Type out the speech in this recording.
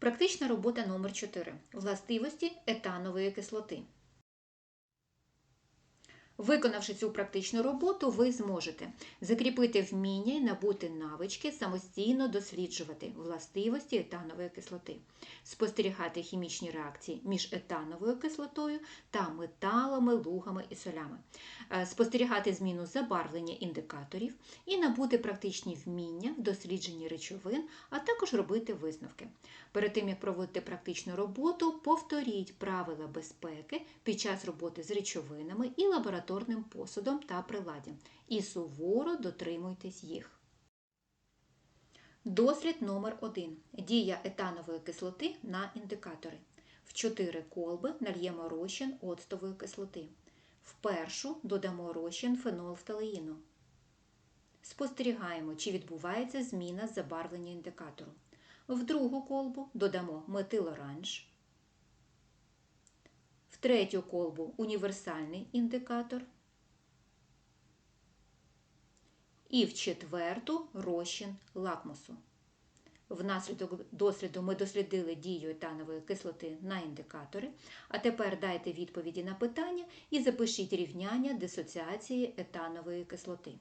Практична робота номер 4 Властивості етанової кислоти. Виконавши цю практичну роботу, ви зможете закріпити вміння і набути навички самостійно досліджувати властивості етанової кислоти, спостерігати хімічні реакції між етановою кислотою та металами, лугами і солями, е, спостерігати зміну забарвлення індикаторів і набути практичні вміння в дослідженні речовин, а також робити висновки. Перед тим, як проводити практичну роботу, повторіть правила безпеки під час роботи з речовинами і лабораторним посудом та приладдям. І суворо дотримуйтесь їх. Дослід номер 1 Дія етанової кислоти на індикатори. В 4 колби нальємо розчин оцтової кислоти. В першу додамо розчин фенолфталеїну. Спостерігаємо, чи відбувається зміна забарвлення індикатору. В другу колбу додамо метилоранж. Третю колбу універсальний індикатор. І в четверту розчин лакмусу. Внаслідок досліду ми дослідили дію етанової кислоти на індикатори. А тепер дайте відповіді на питання і запишіть рівняння дисоціації етанової кислоти.